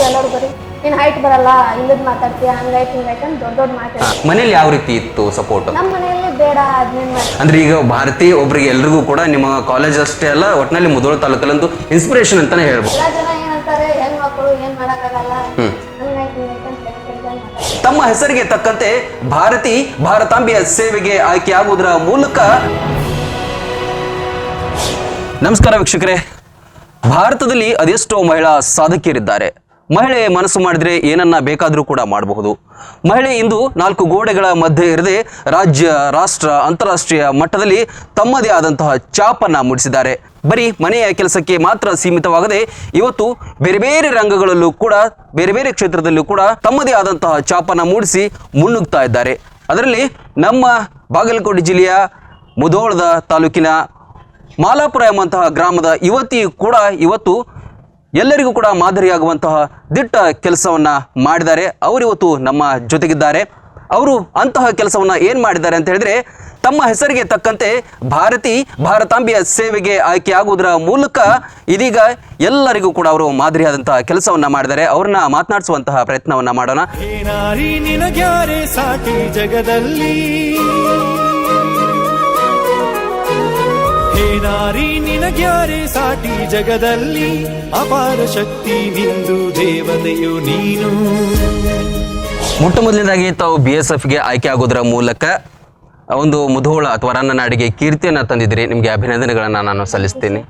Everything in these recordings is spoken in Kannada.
ಏನಂತಿದ್ರು ಎಲ್ಲರೂ ಬರೀ. ನೀನ್ ಹೈಟ್ ಬರಲ್ಲ ಇಲ್ಲದ್ ಮಾತಾಡ್ತೀಯ? ಹಂಗಾಯ್ತು ಹಿಂಗಾಯ್ತು ಅಂತ ದೊಡ್ಡ ದೊಡ್ಡ ಮಾತಾಡ್ತೀವಿ ಮನೇಲಿ ಯಾವ ರೀತಿ ಇತ್ತು ಸಪೋರ್ಟ್ ನಮ್ಮ ಮನೆಯಲ್ಲಿ ಬೇಡ ಅದ್ನೇನ್ ಮಾಡಿ ಅಂದ್ರೆ ಈಗ ಭಾರತಿ ಒಬ್ರಿಗೆ ಎಲ್ರಿಗೂ ಕೂಡ ನಿಮ್ಮ ಕಾಲೇಜ್ ಅಷ್ಟೇ ಅಲ್ಲ ಒಟ್ಟಿನಲ್ಲಿ ತಾಲೂಕಲ್ಲಿ ತಾಲೂಕಲ್ಲಂತೂ ಇನ್ಸ್ಪಿರೇಷನ್ ಅಂತಾನೆ ಹೇಳ್ಬೋದು. ಎಲ್ಲ ಜನ ಏನಂತಾರೆ ಹೆಣ್ಮಕ್ಳು ಏನ್ ಮಾಡಕ್ಕಾಗಲ್ಲ? ಹಂಗಾಯ್ತು ಹಿಂಗಾಯ್ತು ಅಂತ ಕೆಟ್ಟ ಕೆಟ್ಟದಾಗಿ ಮಾತಾಡ್ತಾರೆ ತಮ್ಮ ಹೆಸರಿಗೆ ತಕ್ಕಂತೆ ಭಾರತಿ ಭಾರತಾಂಬೆಯ ಸೇವೆಗೆ ಆಯ್ಕೆಯಾಗುವುದರ ಮೂಲಕ ನಮಸ್ಕಾರ ವೀಕ್ಷಕರೇ. ಭಾರತದಲ್ಲಿ ಅದೆಷ್ಟೋ ಮಹಿಳಾ ಸಾಧಕಿಯರಿದ್ದಾರೆ. ಮಹಿಳೆ ಮನಸ್ಸು ಮಾಡಿದ್ರೆ ಏನನ್ನ ಬೇಕಾದರೂ ಕೂಡ ಮಾಡಬಹುದು. ಮಹಿಳೆ ಇಂದು ನಾಲ್ಕು ಗೋಡೆಗಳ ಮಧ್ಯೆ ಇರದೆ ರಾಜ್ಯ, ರಾಷ್ಟ್ರ, ಅಂತಾರಾಷ್ಟ್ರೀಯ ಮಟ್ಟದಲ್ಲಿ ತಮ್ಮದೇ ಆದಂತಹ ಚಾಪನ್ನ ಮೂಡಿಸಿದ್ದಾರೆ. ಬರೀ ಮನೆಯ ಕೆಲಸಕ್ಕೆ ಮಾತ್ರ ಸೀಮಿತವಾಗದೆ ಇವತ್ತು ಬೇರೆ ಬೇರೆ ರಂಗಗಳಲ್ಲೂ ಕೂಡ, ಬೇರೆ ಬೇರೆ ಕ್ಷೇತ್ರದಲ್ಲೂ ಕೂಡ ತಮ್ಮದೇ ಆದಂತಹ ಚಾಪನ್ನ ಮೂಡಿಸಿ ಮುನ್ನುಗ್ತಾ ಇದ್ದಾರೆ. ಅದರಲ್ಲಿ ನಮ್ಮ ಬಾಗಲಕೋಟೆ ಜಿಲ್ಲೆಯ ಮುಧೋಳದ ತಾಲೂಕಿನ ಮಾಲಾಪುರ ಎಂಬಂತಹ ಗ್ರಾಮದ ಯುವತಿ ಕೂಡ ಇವತ್ತು ಎಲ್ಲರಿಗೂ ಕೂಡ ಮಾದರಿಯಾಗುವಂತಹ ದಿಟ್ಟ ಕೆಲಸವನ್ನ ಮಾಡಿದ್ದಾರೆ. ಅವರು ಇವತ್ತು ನಮ್ಮ ಜೊತೆಗಿದ್ದಾರೆ. ಅವರು ಅಂತಹ ಕೆಲಸವನ್ನ ಏನ್ ಮಾಡಿದ್ದಾರೆ ಅಂತ ಹೇಳಿದ್ರೆ, ತಮ್ಮ ಹೆಸರಿಗೆ ತಕ್ಕಂತೆ ಭಾರತಿ ಭಾರತಾಂಬೆಯ ಸೇವೆಗೆ ಆಯ್ಕೆಯಾಗುವುದರ ಮೂಲಕ ಇದೀಗ ಎಲ್ಲರಿಗೂ ಕೂಡ ಅವರು ಮಾದರಿಯಾದಂತಹ ಕೆಲಸವನ್ನ ಮಾಡಿದ್ದಾರೆ. ಅವ್ರನ್ನ ಮಾತನಾಡಿಸುವಂತಹ ಪ್ರಯತ್ನವನ್ನ ಮಾಡೋಣ. ಹೇ ನಾರಿ ನಿನಗ್ಯಾರೆ ಸಾಟಿ ಜಗದಲ್ಲಿ? ಅಪಾರ ಶಕ್ತಿ ನಿಂದು ದೇವತೆಯು ನೀನು. ಮೊಟ್ಟ ಮೊದಲನೇದಾಗಿ ತಾವು ಬಿ ಎಸ್ ಎಫ್ಗೆ ಆಯ್ಕೆ ಆಗೋದ್ರ ಮೂಲಕ ಒಂದು ಮುಧೋಳ ಅಥವಾ ರನ್ನನಾಡಿಗೆ ಕೀರ್ತಿಯನ್ನು ತಂದಿದ್ದೀರಿ. ನಿಮಗೆ ಅಭಿನಂದನೆಗಳನ್ನು ನಾನು ಸಲ್ಲಿಸ್ತೀನಿ.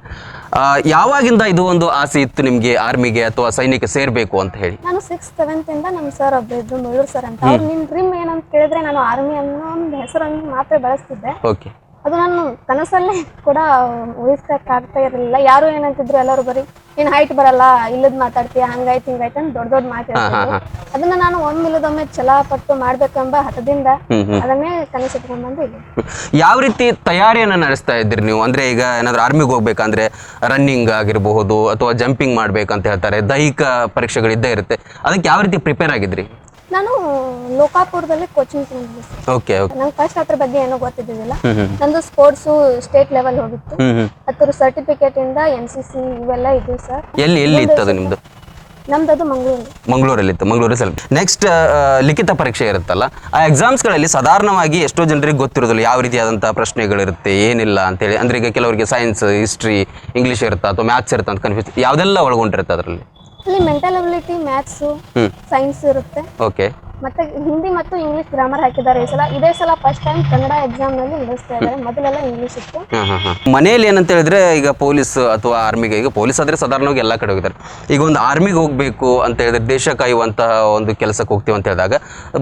ಆ, ಯಾವಾಗಿಂದ ಇದು ಒಂದು ಆಸೆ ಇತ್ತು ನಿಮಗೆ ಆರ್ಮಿಗೆ ಅಥವಾ ಸೈನಿಕ ಸೇರಬೇಕು ಅಂತ ಹೇಳಿ? ನಾನು ಸಿಕ್ಸ್ ಸೆವೆಂತ್ ಇಂದ ನಮ್ಮ ಸರ್ ಒಬ್ಬ ಇದ್ರು ಮುಳ್ಳೂರು ಸರ್ ಅಂತ. ಅವ್ರು ನಿನ್ ಡ್ರೀಮ್ ಏನಂತ ಕೇಳಿದ್ರೆ ನಾನು ಆರ್ಮಿ ಅನ್ನೋ ಒಂದು ಹೆಸರನ್ನು ಮಾತ್ರ ಬಳಸ್ತಿದ್ದೆ. ಓಕೆ ಅದು ನಾನು ಕನಸಲ್ಲೇ ಕೂಡ ಊಹಿಸಕ್ ಆಗ್ತಾ ಇರಲಿಲ್ಲ. ಯಾರು ಏನಂತಿದ್ರು ಎಲ್ಲರೂ ಬರೀ ಏನ್ ಹೈಟ್ ಬರಲ್ಲ ಇಲ್ಲದ್ ಮಾತಾಡ್ತೀಯ ಹಂಗಾಯ್ತು ಹಿಂಗಾಯ್ತು ಅಂತ ದೊಡ್ಡ ದೊಡ್ಡ ಮಾತಾಡ್ತಿದ್ರು ಅದನ್ನ ನಾನು ಒಮ್ಮಿಲ್ಲದೊಮ್ಮೆ ಛಲ ಪಟ್ಟು ಮಾಡ್ಬೇಕೆಂಬ ಹತದಿಂದ ಅದನ್ನೇ ಕನಸಿಟ್ಕೊಂಡ್ ಬಂದು ಇಲ್ಲಿ ಯಾವ ರೀತಿ ತಯಾರಿಯನ್ನ ನಡೆಸ್ತಾ ಇದ್ರಿ ನೀವು? ಅಂದ್ರೆ ಈಗ ಏನಾದ್ರು ಆರ್ಮಿಗೆ ಹೋಗ್ಬೇಕಂದ್ರೆ ರನ್ನಿಂಗ್ ಆಗಿರಬಹುದು ಅಥವಾ ಜಂಪಿಂಗ್ ಮಾಡ್ಬೇಕಂತ ಹೇಳ್ತಾರೆ ದೈಹಿಕ ಪರೀಕ್ಷೆಗಳು ಇದ್ದೇ ಇರುತ್ತೆ. ಅದಕ್ಕೆ ಯಾವ ರೀತಿ ಪ್ರಿಪೇರ್ ಆಗಿದ್ರಿ? ನಾನು ಲೋಕಾಪುರದಲ್ಲಿ ಕೋಚಿಂಗ್ ತಗೊಂಡಿದ್ದೆ ಸರ್ ಓಕೆ ಓಕೆ ನಂಗೆ ಫಸ್ಟ್ ಅದ್ರ ಬಗ್ಗೆ ಏನೋ ಗೊತ್ತಿದ್ದಿಲ್ಲ ನಂದು ಸ್ಪೋರ್ಟ್ಸ್ ಸ್ಟೇಟ್ ಲೆವೆಲ್ ಹೋಗಿತ್ತು. ಹ್ಮ್ ಸರ್ಟಿಫಿಕೇಟ್ ಇಂದ ಎನ್ ಸಿ ಸಿ ಇವೆಲ್ಲ ಇದ್ವು ಸರ್ ಎಲ್ಲಿ ಎಲ್ಲಿ ಇತ್ತು ಅದು ನಿಮ್ದು? ನಮ್ದು ಅದು ಮಂಗಳೂರು. ಮಂಗಳೂರಲ್ಲಿತ್ತು ಮಂಗಳೂರು ಸ್ವಲ್ಪ ನೆಕ್ಸ್ಟ್ ಲಿಖಿತ ಪರೀಕ್ಷೆ ಇರುತ್ತಲ್ಲ ಆ ಎಕ್ಸಾಮ್ಸ್ಗಳಲ್ಲಿ ಸಾಧಾರಣವಾಗಿ ಎಷ್ಟೋ ಜನರಿಗೆ ಗೊತ್ತಿರೋದಿಲ್ಲ ಯಾವ ರೀತಿಯಾದಂಥ ಪ್ರಶ್ನೆಗಳಿರುತ್ತೆ ಏನಿಲ್ಲ ಅಂತೇಳಿ. ಅಂದ್ರೆ ಈಗ ಕೆಲವರಿಗೆ ಸೈನ್ಸ್ ಹಿಸ್ಟ್ರಿ ಇಂಗ್ಲೀಷ್ ಇರುತ್ತಾ ಅಥವಾ ಮ್ಯಾಥ್ಸ್ ಇರುತ್ತಾ ಅಂತ ಕನ್ಫ್ಯೂಸ್ ಯಾವುದೆಲ್ಲ ಒಳಗೊಂಡಿರುತ್ತೆ ಅದರಲ್ಲಿ? ಅಲ್ಲಿ ಮೆಂಟಲ್ ಅಬಿಲಿಟಿ ಮ್ಯಾಥ್ಸ್ ಸೈನ್ಸ್ ಇರುತ್ತೆ. ಓಕೆ ಮತ್ತೆ ಹಿಂದಿ ಮತ್ತು ಇಂಗ್ಲಿಷ್ ಗ್ರಾಮರ್ ಹಾಕಿದ್ದಾರೆ ಈ ಸಲ. ಇದೇ ಸಲ ಫಸ್ಟ್ ಟೈಮ್ ಕನ್ನಡ ಎಕ್ಸಾಮ್ನಲ್ಲಿ ನಡೆಸ್ತಾ ಇದ್ದಾರೆ. ಮೊದಲೆಲ್ಲ ಇಂಗ್ಲಿಷ್ ಇತ್ತು. ಹಾಂ ಹಾಂ ಹಾಂ. ಮನೆಯಲ್ಲಿ ಏನಂತ ಹೇಳಿದ್ರೆ ಈಗ ಪೊಲೀಸ್ ಅಥವಾ ಆರ್ಮಿಗೆ ಈಗ ಪೊಲೀಸ್ ಆದ್ರೆ ಸಾಧಾರಣವಾಗಿ ಎಲ್ಲ ಕಡೆ ಹೋಗಿದ್ದಾರೆ. ಈಗ ಒಂದು ಆರ್ಮಿಗೆ ಹೋಗಬೇಕು ಅಂತ ಹೇಳಿದ್ರೆ ದೇಶ ಕಾಯುವಂತಹ ಒಂದು ಕೆಲಸಕ್ಕೆ ಹೋಗ್ತೀವಿ ಅಂತ ಹೇಳಿದಾಗ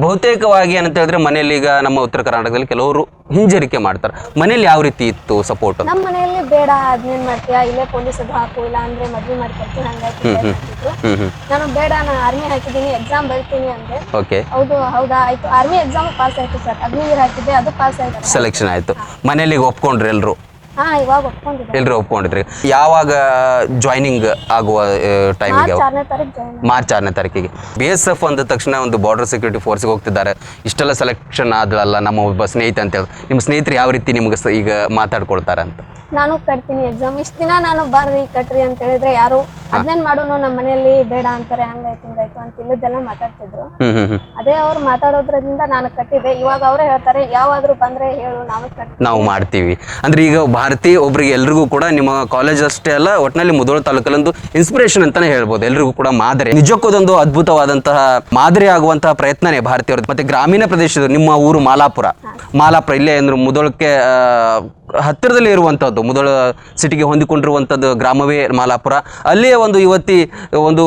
ಬಹುತೇಕವಾಗಿ ಏನಂತ ಹೇಳಿದ್ರೆ ಮನೆಯಲ್ಲಿ ಈಗ ನಮ್ಮ ಉತ್ತರ ಕರ್ನಾಟಕದಲ್ಲಿ ಕೆಲವರು ಹಿಂಜರಿಕೆ ಮಾಡ್ತಾರೆ. ಮನೆಯಲ್ಲಿ ಯಾವ ರೀತಿ ಇತ್ತು ಸಪೋರ್ಟ್ ನಮ್ಮ ಮನೆಯಲ್ಲಿ ಬೇಡ ಅದ್ನೇನ್ ಮಾಡ್ತೀಯಾ? ಇಲ್ಲೇ ಪೊಲೀಸ್ ಅದು ಹಾಕು ಇಲ್ಲ ಅಂದ್ರೆ ಮದ್ವೆ ಮಾಡ್ಕೊಡ್ತೀನಿ ಹ್ಞೂ ನಾನು ಬೇಡ ನಾನು ಆರ್ಮಿ ಹಾಕಿದ್ದೀನಿ ಎಕ್ಸಾಮ್ ಬರ್ತೀನಿ ಅಂದ್ರೆ ಓಕೆ ಹೌದು ಹೌದಾ? ಆಯ್ತು. ಆರ್ಮಿ ಎಕ್ಸಾಮ್ ಪಾಸ್ ಆಯ್ತು ಸರ್ ಅಗ್ನಿವೀರ್ ಹಾಕಿದ್ದೆ ಅದು ಪಾಸ್ ಆಯ್ತು ಸೆಲೆಕ್ಷನ್ ಆಯ್ತು. ಮನೇಲಿ ಒಪ್ಕೊಂಡ್ರಿ ಎಲ್ಲರೂ ಹಾ ಇವಾಗ ಒಪ್ಕೊಂಡಿದ್ದೆ. ಎಲ್ಲರೂ ಒಪ್ಕೊಂಡಿದ್ರಿ? ಯಾವಾಗ ಜಾಯ್ನಿಂಗ್ ಆಗುವ ಟೈಮಿಗೆ ಮಾರ್ಚ್ ಆರನೇ ತಾರೀಕು ಜಾಯ್ನ್ ಮಾರ್ಚ್ ಆರನೇ ತಾರೀಕಿಗೆ. ಬಿ ಎಸ್ ಎಫ್ ಅಂದ ತಕ್ಷಣ ಒಂದು ಬಾರ್ಡರ್ ಸೆಕ್ಯೂರಿಟಿ ಫೋರ್ಸ್ಗೆ ಹೋಗ್ತಿದ್ದಾರೆ. ಇಷ್ಟೆಲ್ಲ ಸೆಲೆಕ್ಷನ್ ಆದ್ರಲ್ಲ ನಮ್ಮ ಒಬ್ಬ ಸ್ನೇಹಿತ ಅಂತ ಹೇಳಿ. ನಿಮ್ಮ ಸ್ನೇಹಿತರು ಯಾವ ರೀತಿ ನಿಮ್ಗೆ ಸ- ಈಗ ಮಾತಾಡ್ಕೊಳ್ತಾರೆ ಅಂತ ನಾನು ಕಟ್ತೀನಿ ಎಕ್ಸಾಮ್ ಇಷ್ಟ ದಿನ ನಾನು ಬರ್ರಿ ಕಟ್ರಿ ಅಂತ ಹೇಳಿದ್ರೆ ಯಾರು ಅದ್ನೇನ್ ಮಾಡೋನು ನಮ್ಮ ಮನೆಯಲ್ಲಿ ಬೇಡ ಅಂತಾರೆ ಹಂಗಾಯ್ತು ಹಿಂಗಾಯ್ತು ಅಂತ ಇಲ್ಲದೆಲ್ಲ ಮಾತಾಡ್ತಿದ್ರು. ಹ್ಮ್ ಹ್ಮ್ ಹ್ಮ್. ಅದೇ ಅವ್ರು ಮಾತಾಡೋದ್ರಿಂದ ನಾನು ಕಟ್ಟಿದೆ. ಇವಾಗ ಅವರೇ ಹೇಳ್ತಾರೆ ಯಾವಾದ್ರೂ ಬಂದ್ರೆ ಹೇಳು ನಾವು ಕಟ್ತೀವಿ ನಾವು ಮಾಡ್ತೀವಿ. ಅಂದ್ರೆ ಈಗ ಭಾರತಿ ಒಬ್ರಿಗೆ ಎಲ್ರಿಗೂ ಕೂಡ ನಿಮ್ಮ ಕಾಲೇಜ್ ಅಷ್ಟೇ ಅಲ್ಲ ಒಟ್ಟಿನಲ್ಲಿ ಮುಧೋಳ ತಾಲೂಕಲ್ಲೊಂದು ಇನ್ಸ್ಪಿರೇಷನ್ ಅಂತಾನೆ ಹೇಳ್ಬೋದು. ಎಲ್ರಿಗೂ ಕೂಡ ಮಾದರಿ. ನಿಜಕ್ಕೂ ಅದೊಂದು ಅದ್ಭುತವಾದಂತಹ ಮಾದರಿ ಆಗುವಂತಹ ಪ್ರಯತ್ನನೇ ಭಾರತೀಯರದ್ದು ಮತ್ತೆ ಗ್ರಾಮೀಣ ಪ್ರದೇಶದ ನಿಮ್ಮ ಊರು ಮಾಲಾಪುರ. ಮಾಲಾಪುರ ಇಲ್ಲೇ ಅಂದ್ರೆ ಮುಧೋಳಕ್ಕೆ ಆ, ಹತ್ತಿರದಲ್ಲಿ ಇರುವಂಥದ್ದು ಮೊದಲ ಸಿಟಿಗೆ ಹೊಂದಿಕೊಂಡಿರುವಂಥದ್ದು ಗ್ರಾಮವೇ ಮಾಲಾಪುರ. ಅಲ್ಲಿಯೇ ಒಂದು ಯುವತಿ ಒಂದು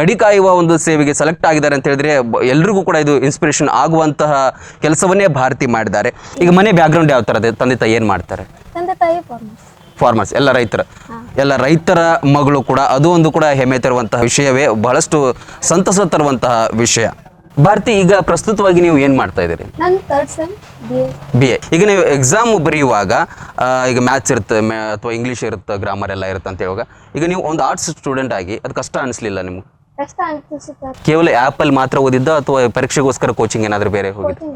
ಗಡಿ ಕಾಯುವ ಒಂದು ಸೇವೆಗೆ ಸೆಲೆಕ್ಟ್ ಆಗಿದ್ದಾರೆ ಅಂತ ಹೇಳಿದ್ರೆ ಎಲ್ರಿಗೂ ಕೂಡ ಇದು ಇನ್ಸ್ಪಿರೇಷನ್ ಆಗುವಂತಹ ಕೆಲಸವನ್ನೇ ಭಾರತಿ ಮಾಡಿದ್ದಾರೆ. ಈಗ ಮನೆ ಬ್ಯಾಕ್ಗ್ರೌಂಡ್ ಯಾವ ಥರ ಇದೆ ತಂದೆ ತಾಯಿ ಏನು ಮಾಡ್ತಾರೆ? ತಂದೆ ತಾಯಿ ಫಾರ್ಮರ್ಸ್ ಫಾರ್ಮರ್ಸ್ ಎಲ್ಲ ರೈತರ. ಎಲ್ಲ ರೈತರ ಮಗಳು ಕೂಡ ಅದು ಒಂದು ಕೂಡ ಹೆಮ್ಮೆ ತರುವಂತಹ ವಿಷಯವೇ ಬಹಳಷ್ಟು ಸಂತಸ ತರುವಂತಹ ವಿಷಯ. ಭಾರತಿ ಈಗ ಪ್ರಸ್ತುತವಾಗಿ ನೀವು ಏನು ಮಾಡ್ತಾ ಇದ್ದೀರಿ? ನನ್ third sem B A B A ಈಗ ನೀವು ಎಕ್ಸಾಮ್ ಬರೆಯುವಾಗ ಈಗ ಮ್ಯಾಥ್ಸ್ ಇರುತ್ತೆ ಅಥವಾ ಇಂಗ್ಲಿಷ್ ಇರುತ್ತೆ ಗ್ರಾಮರ್ ಎಲ್ಲ ಇರುತ್ತೆ ಅಂತ ಹೇಳುವಾಗ ಈಗ ನೀವು ಒಂದು ಆರ್ಟ್ಸ್ ಸ್ಟೂಡೆಂಟ್ ಆಗಿ ಅದು ಕಷ್ಟ ಅನಿಸ್ಲಿಲ್ಲ ನಿಮ್ಗೆ? ಕಷ್ಟ ಅನಿಸುತ್ತೆ ಕೇವಲ ಆ್ಯಪಲ್ಲಿ ಮಾತ್ರ ಓದಿದ್ದ ಅಥವಾ ಪರೀಕ್ಷೆಗೋಸ್ಕರ ಕೋಚಿಂಗ್ ಏನಾದರೂ ಬೇರೆ ಹೋಗಿ ಕೋಚಿಂಗ್ ಇಲ್ಲ ಸರ್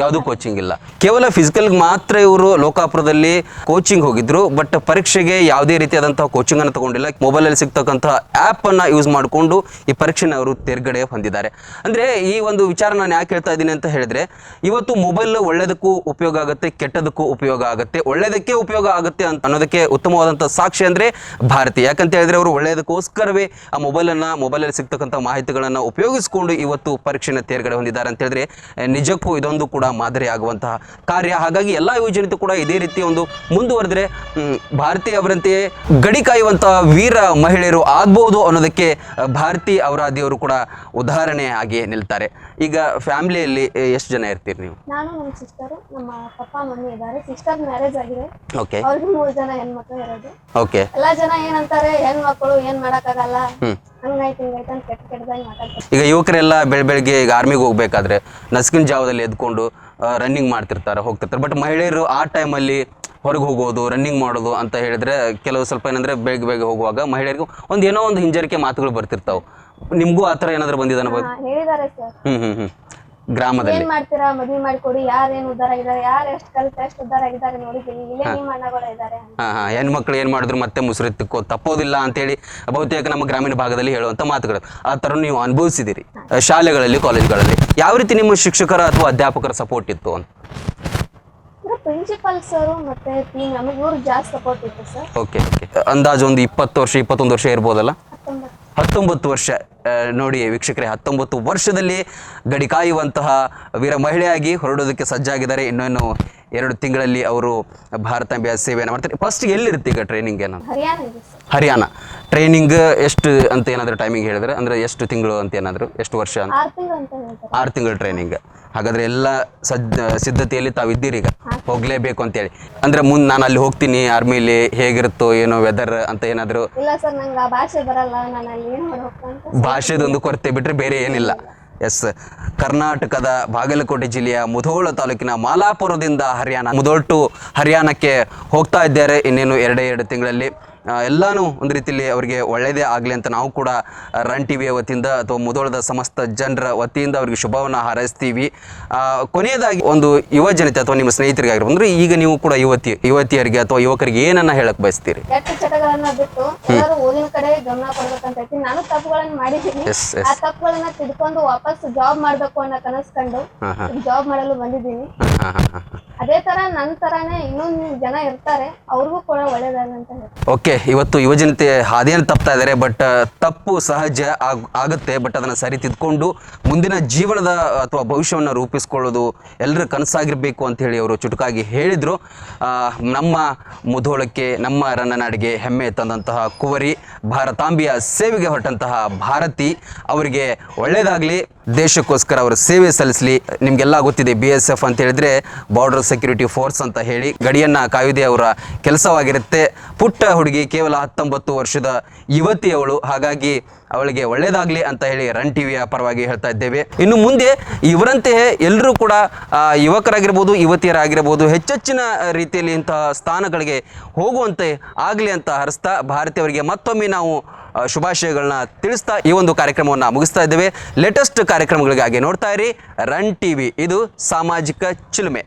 ಯಾವುದೂ ಕೋಚಿಂಗ್ ಇಲ್ಲ. ಕೇವಲ ಫಿಸಿಕಲ್ ಮಾತ್ರ ಇವರು ಲೋಕಾಪುರದಲ್ಲಿ ಕೋಚಿಂಗ್ ಹೋಗಿದ್ರು ಬಟ್ ಪರೀಕ್ಷೆಗೆ ಯಾವುದೇ ರೀತಿಯಾದಂತಹ ಕೋಚಿಂಗ್ ಅನ್ನು ತಗೊಂಡಿಲ್ಲ. ಮೊಬೈಲ್ ಅಲ್ಲಿ ಸಿಗ್ತಕ್ಕಂತಹ ಆಪ್ ಅನ್ನ ಯೂಸ್ ಮಾಡಿಕೊಂಡು ಈ ಪರೀಕ್ಷೆನ ಅವರು ತೇರ್ಗಡೆ ಹೊಂದಿದ್ದಾರೆ. ಅಂದ್ರೆ ಈ ಒಂದು ವಿಚಾರ ನಾನು ಯಾಕೆ ಹೇಳ್ತಾ ಇದ್ದೀನಿ ಅಂತ ಹೇಳಿದ್ರೆ, ಇವತ್ತು ಮೊಬೈಲ್ ಒಳ್ಳೇದಕ್ಕೂ ಉಪಯೋಗ ಆಗುತ್ತೆ, ಕೆಟ್ಟದಕ್ಕೂ ಉಪಯೋಗ ಆಗುತ್ತೆ. ಒಳ್ಳೆದಕ್ಕೆ ಉಪಯೋಗ ಆಗುತ್ತೆ ಅಂತ ಅನ್ನೋದಕ್ಕೆ ಉತ್ತಮವಾದಂತಹ ಸಾಕ್ಷಿ ಅಂದ್ರೆ ಭಾರತಿ. ಯಾಕಂತ ಹೇಳಿದ್ರೆ ಅವರು ಒಳ್ಳೆಯದಕ್ಕೋಸ್ಕರವೇ ಆ ಮೊಬೈಲನ್ನು ಮೊಬೈಲಲ್ಲಿ ಸಿಗ್ತಕ್ಕಂಥ ಮಾಹಿತಿಗಳನ್ನು ಉಪಯೋಗಿಸಿಕೊಂಡು ಇವತ್ತು ಪರೀಕ್ಷೆನ ತೇರ್ಗಡೆ ಹೊಂದಿದ್ದಾರೆ ಅಂತ ಹೇಳಿದ್ರೆ, ನಿಜಕ್ಕೂ ನಿಜಕ್ಕೂ ಇದೊಂದು ಕೂಡ ಮಾದರಿ ಆಗುವಂತಹ ಕಾರ್ಯ. ಹಾಗಾಗಿ ಎಲ್ಲ ಯುವಜನತೆ ಕೂಡ ಇದೇ ರೀತಿ ಒಂದು ಮುಂದುವರೆದ್ರೆ ಭಾರತಿ ಅವರಂತೆಯೇ ಗಡಿ ಕಾಯುವಂತಹ ವೀರ ಮಹಿಳೆಯರು ಆಗ್ಬಹುದು ಅನ್ನೋದಕ್ಕೆ ಭಾರತಿ ಅವರಾದಿಯವರು ಕೂಡ ಉದಾಹರಣೆ ಆಗಿ ನಿಲ್ತಾರೆ. ಈಗ ಫ್ಯಾಮಿಲಿಯಲ್ಲಿ ಎಷ್ಟು ಜನ ಇರ್ತೀರಿ ನೀವು? ನಾನು ನಮ್ಮ ಸಿಸ್ಟರ್ ನಮ್ಮ ಪಪ್ಪ ಮಮ್ಮಿ ಇದ್ದಾರೆ. ಸಿಸ್ಟರ್ ಮ್ಯಾರೇಜ್ ಆಗಿದೆ. ಓಕೆ ಅವ್ರಿಗೆ ಮೂರು ಜನ ಹೆಣ್ಮಕ್ಳು ಇರೋದು. ಓಕೆ ಎಲ್ಲಾ ಜನ ಏನಂತಾರೆ ಹೆಣ್ಮಕ್ಳು ಏನ್ ಮಾಡಕ್ಕಾಗಲ್ಲ. ಹಂಗಾಯ್ತು ಹಿಂಗಾಯ್ತು ಅಂತ ಕೆಟ್ಟ ಕೆಟ್ಟದಾಗಿ ಮಾತಾಡ್ತಾರೆ ಈಗ ಯುವಕರೆಲ್ಲ ಬೆಳ ಬೆಳಗ್ಗೆ ಈಗ ಆರ್ಮಿಗೆ ಹೋಗ್ಬೇಕಾದ್ರೆ ನಸ್ಕಿನ ಜಾವದಲ್ಲಿ ಎದ್ಕೊಂಡು ರನ್ನಿಂಗ್ ಮಾಡ್ತಿರ್ತಾರೆ ಹೋಗ್ತಿರ್ತಾರೆ. ಬಟ್ ಮಹಿಳೆಯರು ಆ ಟೈಮಲ್ಲಿ ಹೊರಗೆ ಹೋಗೋದು ರನ್ನಿಂಗ್ ಮಾಡೋದು ಅಂತ ಹೇಳಿದ್ರೆ ಕೆಲವು ಸ್ವಲ್ಪ ಏನಂದ್ರೆ ಬೇಗ ಬೇಗ ಹೋಗುವಾಗ ಮಹಿಳೆಯರಿಗೂ ಒಂದು ಏನೋ ಒಂದು ಹಿಂಜರಿಕೆ ಮಾತುಗಳು ಬರ್ತಿರ್ತಾವೆ. ನಿಮ್ಗೂ ಆ ಥರ ಏನಾದರೂ ಬಂದಿದೆ ಅನ್ಬೋದು ಹೇಳಿದ್ದಾರೆ ಸರ್. ಹ್ಮ್ ಹ್ಮ್ ಹ್ಮ್. ಗ್ರಾಮದಲ್ಲಿ. ಏನ್ ಮಾಡ್ತೀರಾ? ಮದ್ವಿ ಮಾಡಿಕೊಡಿ ಯಾರು ಏನ್ ಉದ್ದಾರ ಆಗಿದ್ದಾರೆ? ಯಾರು ಎಷ್ಟು ಕಲಿತ ಎಷ್ಟು ಉದ್ದಾರ ಆಗಿದ್ದಾರೆ ನೋಡಿದೀವಿ ಇಲ್ಲೇ ನಿಮ್ಮ ಅಣ್ಣಗಳು ಇದ್ದಾರೆ ಹಾ ಹಾ. ಹೆಣ್ಮಕ್ಳು ಏನು ಮಾಡಿದ್ರು ಮತ್ತೆ ಮುಸುರಿ ತಿಕ್ಕೋ ತಪ್ಪೋದಿಲ್ಲ ಅಂತೇಳಿ ಬಹುತೇಕ ನಮ್ಮ ಗ್ರಾಮೀಣ ಭಾಗದಲ್ಲಿ ಹೇಳುವಂಥ ಮಾತುಗಳು. ಆ ಥರ ನೀವು ಅನುಭವಿಸಿದಿರಿ. ಶಾಲೆಗಳಲ್ಲಿ ಕಾಲೇಜ್ಗಳಲ್ಲಿ. ಯಾವ ರೀತಿ ನಿಮ್ಮ ಶಿಕ್ಷಕರ ಅಥವಾ ಅಧ್ಯಾಪಕರ ಸಪೋರ್ಟ್ ಇತ್ತು ಅಂತ? ಪ್ರಿನ್ಸಿಪಲ್ ಸರ್ ಮತ್ತೆ ನಮಗೆ ಇವ್ರು ಜಾಸ್ತಿ ಸಪೋರ್ಟ್ ಇತ್ತು ಸರ್. ಓಕೆ ಓಕೆ ಅಂದಾಜು ಒಂದು ಇಪ್ಪತ್ತು ವರ್ಷ ಇಪ್ಪತ್ತೊಂದು ವರ್ಷ ಇರ್ಬೋದಲ್ಲ? ಹತ್ತೊಂಬತ್ತು ವರ್ಷ. ನೋಡಿ ವೀಕ್ಷಕರೇ ಹತ್ತೊಂಬತ್ತು ವರ್ಷದಲ್ಲಿ ಗಡಿ ಕಾಯುವಂತಹ ವೀರ ಮಹಿಳೆಯಾಗಿ ಹೊರಡೋದಕ್ಕೆ ಸಜ್ಜಾಗಿದ್ದಾರೆ. ಇನ್ನೇನು ಎರಡು ತಿಂಗಳಲ್ಲಿ ಅವರು ಭಾರತ ಸೇವೆಯನ್ನು ಮಾಡ್ತಾರೆ. ಫಸ್ಟ್ ಎಲ್ಲಿರುತ್ತೆ ಈಗ ಟ್ರೈನಿಂಗ್ ಏನಂತ ಹರಿಯಾಣ ಟ್ರೈನಿಂಗ್ ಎಷ್ಟು ಅಂತ ಏನಾದರೂ ಟೈಮಿಂಗ್ ಹೇಳಿದ್ರೆ ಅಂದರೆ ಎಷ್ಟು ತಿಂಗಳು ಅಂತ ಏನಾದರೂ ಎಷ್ಟು ವರ್ಷ ಅಂತ? ಆರು ತಿಂಗಳು ಟ್ರೈನಿಂಗ್ ಹಾಗಾದ್ರೆ ಎಲ್ಲ ಸದ್ ಸಿದ್ಧತೆಯಲ್ಲಿ ತಾವು ಇದ್ದೀರಿ ಈಗ ಹೋಗಲೇಬೇಕು ಅಂತೇಳಿ. ಅಂದರೆ ಮುಂದೆ ನಾನು ಅಲ್ಲಿ ಹೋಗ್ತೀನಿ ಆರ್ಮಿಲಿ ಹೇಗಿರುತ್ತೋ ಏನೋ ವೆದರ್ ಅಂತ ಏನಾದರೂ? ಭಾಷೆದೊಂದು ಕೊರತೆ ಬಿಟ್ಟರೆ ಬೇರೆ ಏನಿಲ್ಲ. ಎಸ್, ಕರ್ನಾಟಕದ ಬಾಗಲಕೋಟೆ ಜಿಲ್ಲೆಯ ಮುಧೋಳ ತಾಲೂಕಿನ ಮಾಲಾಪುರದಿಂದ ಹರಿಯಾಣ, ಮುಧೋಳ್ ಟು ಹರಿಯಾಣಕ್ಕೆ ಹೋಗ್ತಾ ಇದ್ದಾರೆ. ಇನ್ನೇನು ಎರಡೇ ಎರಡು ತಿಂಗಳಲ್ಲಿ ಎಲ್ಲಾನು ಒಂದು ರೀತಿಯಲ್ಲಿ ಅವರಿಗೆ ಒಳ್ಳೆಯದೇ ಆಗಲಿ ಅಂತ ನಾವು ಕೂಡ ರನ್ ಟಿ ವಿಯ ವತಿಯಿಂದ ಅಥವಾ ಮುದೋಳದ ಸಮಸ್ತ ಜನರ ವತಿಯಿಂದ ಅವರಿಗೆ ಶುಭವನ್ನು ಹಾರೈಸ್ತೀವಿ. ಕೊನೆಯದಾಗಿ ಒಂದು ಯುವ ಜನತೆ ಅಥವಾ ನಿಮ್ಮ ಸ್ನೇಹಿತರಿಗಾಗಿರ್ಬೋದು. ಅಂದರೆ ಈಗ ನೀವು ಕೂಡ ಯುವತಿ ಯುವತಿಯರಿಗೆ ಅಥವಾ ಯುವಕರಿಗೆ ಏನನ್ನ ಹೇಳಕ್ ಬಯಸ್ತೀರಿ? ಬಿಟ್ಟು ಓದಿನ ಕಡೆ ಗಮನ ಕೊಡ್ಬೇಕಂತ ಹೇಳ್ತೀನಿ. ನಾನು ತಪ್ಪುಗಳನ್ನ ಮಾಡಿದ್ದೀನಿ. ಎಸ್ ಆ ಎಸ್ ತಪ್ಪುಗಳನ್ನ ತಿದ್ಕೊಂಡು ವಾಪಸ್ ಜಾಬ್ ಮಾಡ್ಬೇಕು ಅನ್ನೋ ಕನಸ್ಕೊಂಡು ಜಾಬ್ ಮಾಡಲು ಬಂದಿದ್ದೀನಿ. ಅದೇ ತರ ನನ್ನ ತರಾನೇ ಇನ್ನೊಂದು ಜನ ಇರ್ತಾರೆ, ಅವ್ರಿಗೂ ಕೂಡ ಒಳ್ಳೇದಾಗಂತ ಓಕೆ, ಇವತ್ತು ಯುವಜನತೆ ಹಾದಿಯನ್ನು ತಪ್ತಾ ಇದ್ದಾರೆ, ಬಟ್ ತಪ್ಪು ಸಹಜ ಆಗ್, ಆಗುತ್ತೆ, ಬಟ್ ಅದನ್ನು ಸರಿ ತಿದ್ಕೊಂಡು ಮುಂದಿನ ಜೀವನದ, ಅಥವಾ ಭವಿಷ್ಯವನ್ನು ರೂಪಿಸ್ಕೊಳ್ಳೋದು ಎಲ್ಲರ ಕನಸಾಗಿರಬೇಕು ಅಂತ ಹೇಳಿ ಅವರು ಚುಟುಕಾಗಿ ಹೇಳಿದರು. ನಮ್ಮ ಮುಧೋಳಕ್ಕೆ, ನಮ್ಮ ರನ್ನನಾಡಿಗೆ ಹೆಮ್ಮೆ ತಂದಂತಹ ಕುವರಿ ಭಾರತಾಂಬಿಯ ಸೇವೆಗೆ ಹೊರಟಂತಹ ಭಾರತಿ ಅವರಿಗೆ ಒಳ್ಳೆಯದಾಗಲಿ ದೇಶಕ್ಕೋಸ್ಕರ ಅವರು ಸೇವೆ ಸಲ್ಲಿಸಲಿ. ನಿಮಗೆಲ್ಲ ಗೊತ್ತಿದೆ ಬಿ ಎಸ್ ಎಫ್ ಅಂತ ಹೇಳಿದರೆ ಬಾರ್ಡರ್ ಸೆಕ್ಯೂರಿಟಿ ಫೋರ್ಸ್ ಅಂತ ಹೇಳಿ ಗಡಿಯನ್ನು ಕಾಯುವುದೇ ಅವರ ಕೆಲಸವಾಗಿರುತ್ತೆ. ಪುಟ್ಟ ಹುಡುಗಿ, ಕೇವಲ ಹತ್ತೊಂಬತ್ತು ವರ್ಷದ ಯುವತಿಯವಳು. ಹಾಗಾಗಿ ಅವಳಿಗೆ ಒಳ್ಳೇದಾಗಲಿ ಅಂತ ಹೇಳಿ ರನ್ ಟಿವಿಯ ಪರವಾಗಿ ಹೇಳ್ತಾ ಇದ್ದೇವೆ. ಇನ್ನು ಮುಂದೆ ಇವರಂತೆಯೇ ಎಲ್ಲರೂ ಕೂಡ ಯುವಕರಾಗಿರ್ಬೋದು, ಯುವತಿಯರಾಗಿರ್ಬೋದು, ಹೆಚ್ಚೆಚ್ಚಿನ ರೀತಿಯಲ್ಲಿ ಇಂತಹ ಸ್ಥಾನಗಳಿಗೆ ಹೋಗುವಂತೆ ಆಗಲಿ ಅಂತ ಹರಿಸ್ತಾ ಭಾರತೀಯವರಿಗೆ ಮತ್ತೊಮ್ಮೆ ನಾವು ಶುಭಾಶಯಗಳನ್ನ ತಿಳಿಸ್ತಾ ಈ ಒಂದು ಕಾರ್ಯಕ್ರಮವನ್ನು ಮುಗಿಸ್ತಾ ಇದ್ದೇವೆ. ಲೇಟೆಸ್ಟ್ ಕಾರ್ಯಕ್ರಮಗಳಿಗಾಗಿ ನೋಡ್ತಾ ಇರಿ. ರನ್ ಟಿವಿ ಇದು ಸಾಮಾಜಿಕ ಚಿಲುಮೆ.